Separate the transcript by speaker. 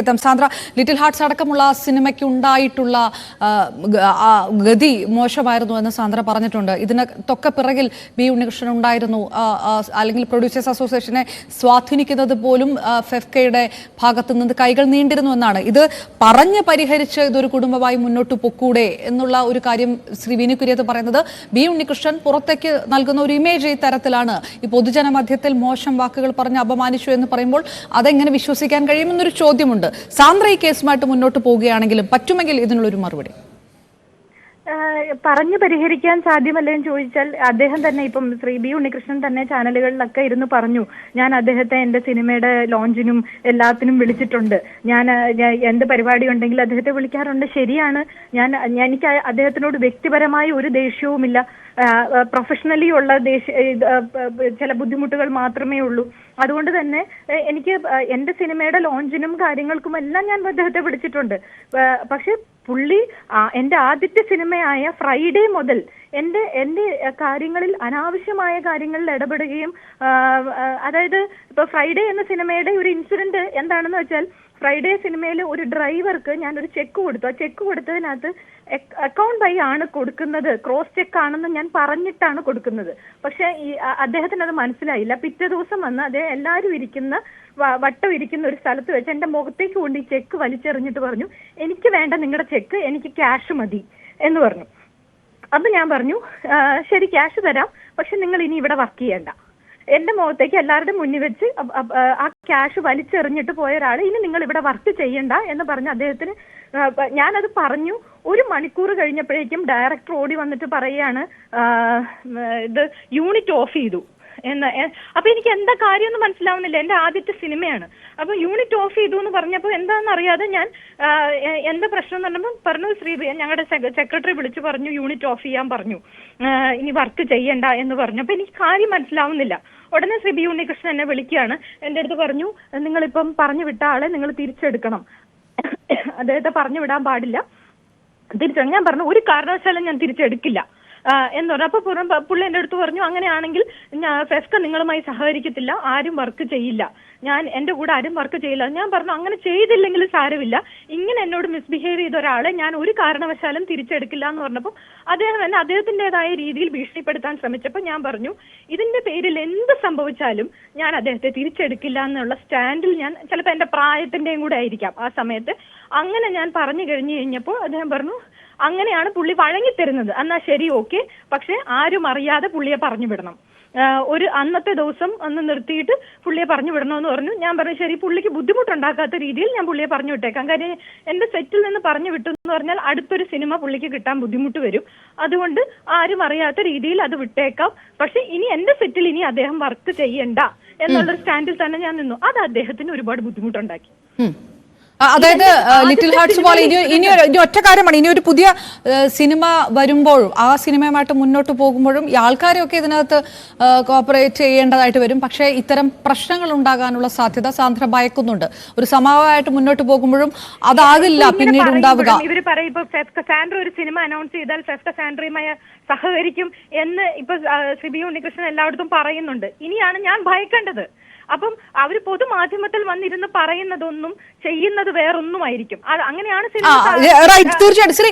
Speaker 1: എത്താം Sandra little hertz അടക്കമുള്ള സിനിമയ്ക്ക് ഉണ്ടായിട്ടുള്ള ഗതി മോശമായിരുന്നു എന്ന് സാന്ദ്ര പറഞ്ഞിട്ടുണ്ട്. ഇതിന് തൊക്കെ പിറകിൽ ബി ഉണ്ണികൃഷ്ണൻ ഉണ്ടായിരുന്നു. അല്ലെങ്കിൽ പ്രൊഡ്യൂസേഴ്സ് അസോസിയേഷനെ സ്വാധീനിക്കുന്നത് പോലും ഫെഫ്കയുടെ ഭാഗത്തു നിന്ന് കൈകൾ നീണ്ടിരുന്നു എന്നാണ്. ഇത് പറഞ്ഞ് പരിഹരിച്ച് ഇതൊരു കുടുംബമായി മുന്നോട്ട് പൊക്കൂടെ എന്നുള്ള ഒരു കാര്യം ശ്രീ വിനു കുര്യത്ത് പറയുന്നത്. ബി ഉണ്ണികൃഷ്ണൻ പുറത്തേക്ക് നൽകുന്ന ഒരു ഇമേജ് ഈ തരത്തിലാണ്. ഈ പൊതുജന മധ്യത്തിൽ മോശം വാക്കുകൾ പറഞ്ഞ് അപമാനിച്ചു എന്ന് പറയുമ്പോൾ അതെങ്ങനെ വിശ്വസിക്കാൻ കഴിയുമെന്നൊരു ചോദ്യമുണ്ട്. സാന്ദ്ര ഈ കേസുമായിട്ട് മുന്നോട്ട് പോവുകയാണെങ്കിലും പറ്റുമെങ്കിൽ ഇതിനുള്ളൊരു മറുപടി.
Speaker 2: പറഞ്ഞു പരിഹരിക്കാൻ സാധ്യമല്ല എന്ന് ചോദിച്ചാൽ അദ്ദേഹം തന്നെ ഇപ്പം ശ്രീ ബി ഉണ്ണികൃഷ്ണൻ തന്നെ ചാനലുകളിലൊക്കെ ഇരുന്ന് പറഞ്ഞു ഞാൻ അദ്ദേഹത്തെ എന്റെ സിനിമയുടെ ലോഞ്ചിനും എല്ലാത്തിനും വിളിച്ചിട്ടുണ്ട്. ഞാൻ എന്ത് പരിപാടി ഉണ്ടെങ്കിൽ അദ്ദേഹത്തെ വിളിക്കാറുണ്ട്. ശരിയാണ്. ഞാൻ എനിക്ക് അദ്ദേഹത്തിനോട് വ്യക്തിപരമായ ഒരു ദേഷ്യവുമില്ല. പ്രൊഫഷണലി ഉള്ള ദേഷ്യ ചില ബുദ്ധിമുട്ടുകൾ മാത്രമേ ഉള്ളൂ. അതുകൊണ്ട് തന്നെ എനിക്ക് എന്റെ സിനിമയുടെ ലോഞ്ചിനും കാര്യങ്ങൾക്കും എല്ലാം ഞാൻ അദ്ദേഹത്തെ വിളിച്ചിട്ടുണ്ട്. പക്ഷെ പുള്ളി എന്റെ ആദ്യത്തെ സിനിമയായ ഫ്രൈഡേ മുതൽ എന്റെ എന്റെ കാര്യങ്ങളിൽ അനാവശ്യമായ കാര്യങ്ങളിൽ ഇടപെടുകയും അതായത് ഇപ്പൊ ഫ്രൈഡേ എന്ന സിനിമയുടെ ഒരു ഇൻസിഡന്റ് എന്താണെന്ന് വെച്ചാൽ ഫ്രൈഡേ സിനിമയിൽ ഒരു ഡ്രൈവർക്ക് ഞാൻ ഒരു ചെക്ക് കൊടുത്തു. ആ ചെക്ക് കൊടുത്തതിനകത്ത് അക്കൗണ്ട് ബൈ ആണ് കൊടുക്കുന്നത്. ക്രോസ് ചെക്ക് ആണെന്ന് ഞാൻ പറഞ്ഞിട്ടാണ് കൊടുക്കുന്നത്. പക്ഷെ ഈ അദ്ദേഹത്തിന് അത് മനസ്സിലായില്ല. പിറ്റേ ദിവസം വന്ന് അദ്ദേഹം എല്ലാവരും ഇരിക്കുന്ന വട്ടം ഇരിക്കുന്ന ഒരു സ്ഥലത്ത് വെച്ച് എന്റെ മുഖത്തേക്ക് കൊണ്ട് ഈ ചെക്ക് വലിച്ചെറിഞ്ഞിട്ട് പറഞ്ഞു എനിക്ക് വേണ്ട നിങ്ങളുടെ ചെക്ക് എനിക്ക് ക്യാഷ് മതി എന്ന് പറഞ്ഞു. അപ്പൊ ഞാൻ പറഞ്ഞു ശരി ക്യാഷ് തരാം. പക്ഷെ നിങ്ങൾ ഇനി ഇവിടെ വർക്ക് ചെയ്യണ്ട. എന്റെ മുഖത്തേക്ക് എല്ലാവരുടെ മുന്നിൽ വെച്ച് ആ ക്യാഷ് വലിച്ചെറിഞ്ഞിട്ട് പോയ ഒരാൾ ഇനി നിങ്ങൾ ഇവിടെ വർക്ക് ചെയ്യണ്ട എന്ന് പറഞ്ഞ് അദ്ദേഹത്തിന് ഞാനത് പറഞ്ഞു. ഒരു മണിക്കൂർ കഴിഞ്ഞപ്പോഴേക്കും ഡയറക്ടർ ഓടി വന്നിട്ട് പറയുകയാണ് ഇത് യൂണിറ്റ് ഓഫ് ചെയ്തു. എന്ന് അപ്പൊ എനിക്ക് എന്താ കാര്യമൊന്നും മനസ്സിലാവുന്നില്ല. എന്റെ ആദ്യത്തെ സിനിമയാണ്. അപ്പൊ യൂണിറ്റ് ഓഫ് ചെയ്തു എന്ന് പറഞ്ഞപ്പോൾ എന്താണെന്ന് അറിയാതെ ഞാൻ എന്താ പ്രശ്നം എന്ന് പറഞ്ഞപ്പോൾ പറഞ്ഞു ശ്രീ ഞങ്ങളുടെ സെക്രട്ടറി വിളിച്ചു പറഞ്ഞു യൂണിറ്റ് ഓഫ് ചെയ്യാൻ പറഞ്ഞു. ഇനി വർക്ക് ചെയ്യണ്ട എന്ന് പറഞ്ഞു. അപ്പൊ എനിക്ക് കാര്യം മനസ്സിലാവുന്നില്ല. ഉടനെ ശ്രീ ബി ഉണ്ണികൃഷ്ണൻ എന്നെ വിളിക്കുകയാണ്. എന്റെ അടുത്ത് പറഞ്ഞു നിങ്ങൾ നിങ്ങളിപ്പം പറഞ്ഞു വിട്ട ആളെ നിങ്ങൾ തിരിച്ചെടുക്കണം. അദ്ദേഹത്തെ പറഞ്ഞു വിടാൻ പാടില്ല. തിരിച്ചു ഞാൻ പറഞ്ഞു ഒരു കാരണവശാലും ഞാൻ തിരിച്ചെടുക്കില്ല. എന്ന് പറഞ്ഞു അപ്പൊ പുള്ളി എന്റെ അടുത്ത് പറഞ്ഞു അങ്ങനെയാണെങ്കിൽ ഫെസ്ക നിങ്ങളുമായി സഹകരിക്കത്തില്ല ആരും വർക്ക് ചെയ്യില്ല. ഞാൻ എന്റെ കൂടെ ആരും വർക്ക് ചെയ്യില്ല. ഞാൻ പറഞ്ഞു അങ്ങനെ ചെയ്തില്ലെങ്കിൽ സാരമില്ല. ഇങ്ങനെ എന്നോട് മിസ്ബിഹേവ് ചെയ്ത ഒരാളെ ഞാൻ ഒരു കാരണവശാലും തിരിച്ചെടുക്കില്ല എന്ന് പറഞ്ഞപ്പോൾ അദ്ദേഹം തന്നെ അദ്ദേഹത്തിന്റേതായ രീതിയിൽ ഭീഷണിപ്പെടുത്താൻ ശ്രമിച്ചപ്പോൾ ഞാൻ പറഞ്ഞു ഇതിന്റെ പേരിൽ എന്ത് സംഭവിച്ചാലും ഞാൻ അദ്ദേഹത്തെ തിരിച്ചെടുക്കില്ല എന്നുള്ള സ്റ്റാൻഡിൽ ഞാൻ ചിലപ്പോൾ എന്റെ പ്രായത്തിന്റെയും കൂടെ ആയിരിക്കാം ആ സമയത്ത്. അങ്ങനെ ഞാൻ പറഞ്ഞു കഴിഞ്ഞു കഴിഞ്ഞപ്പോൾ അദ്ദേഹം പറഞ്ഞു അങ്ങനെയാണ് പുള്ളി വഴങ്ങിത്തരുന്നത് എന്നാ ശരി ഓക്കെ. പക്ഷെ ആരും അറിയാതെ പുള്ളിയെ പറഞ്ഞു വിടണം. ഒരു അന്നത്തെ ദിവസം അന്ന് നിർത്തിയിട്ട് പുള്ളിയെ പറഞ്ഞു വിടണമെന്ന് പറഞ്ഞു. ഞാൻ പറഞ്ഞു ശരി പുള്ളിക്ക് ബുദ്ധിമുട്ടുണ്ടാക്കാത്ത രീതിയിൽ ഞാൻ പുള്ളിയെ പറഞ്ഞു വിട്ടേക്കാം. കാര്യം എന്റെ സെറ്റിൽ നിന്ന് പറഞ്ഞു വിട്ടു എന്ന് പറഞ്ഞാൽ അടുത്തൊരു സിനിമ പുള്ളിക്ക് കിട്ടാൻ ബുദ്ധിമുട്ട് വരും. അതുകൊണ്ട് ആരും അറിയാത്ത രീതിയിൽ അത് വിട്ടേക്കാം. പക്ഷെ ഇനി എന്റെ സെറ്റിൽ ഇനി അദ്ദേഹം വർക്ക് ചെയ്യണ്ട എന്നുള്ളൊരു സ്റ്റാൻഡിൽ തന്നെ ഞാൻ നിന്നു. അത് അദ്ദേഹത്തിന് ഒരുപാട് ബുദ്ധിമുട്ടുണ്ടാക്കി.
Speaker 1: അതായത് ലിറ്റിൽ ഹാർട്സ് പോലെ ഇനി ഇനി ഇനി ഒറ്റ കാര്യമാണ്. ഇനി ഒരു പുതിയ സിനിമ വരുമ്പോഴും ആ സിനിമയുമായിട്ട് മുന്നോട്ട് പോകുമ്പോഴും ഈ ആൾക്കാരെയൊക്കെ ഇതിനകത്ത് കോപ്പറേറ്റ് ചെയ്യേണ്ടതായിട്ട് വരും. പക്ഷേ ഇത്തരം പ്രശ്നങ്ങൾ ഉണ്ടാകാനുള്ള സാധ്യത സാന്ദ്ര ഭയക്കുന്നുണ്ട്. ഒരു സമാവായിട്ട് മുന്നോട്ട് പോകുമ്പോഴും അതാകില്ല പിന്നീട് ഉണ്ടാവുക.
Speaker 2: ഇവർ പറയും ഇപ്പൊ ഒരു സിനിമ അനൗൺസ് ചെയ്താൽ ഫെഫ്ക സാൻഡ്രയുമായി സഹകരിക്കും എന്ന് ഇപ്പൊ സിബി ഉണ്ണികൃഷ്ണൻ എല്ലായിടത്തും പറയുന്നുണ്ട്. ഇനിയാണ് ഞാൻ ഭയക്കേണ്ടത്. അപ്പം അവർ പൊതുമാധ്യമത്തിൽ വന്നിരുന്ന് പറയുന്നതൊന്നും ചെയ്യുന്നത് വേറൊന്നുമായിരിക്കും. അത് അങ്ങനെയാണ് സിനിമ
Speaker 1: തീർച്ചയായിട്ടും. ശ്രീ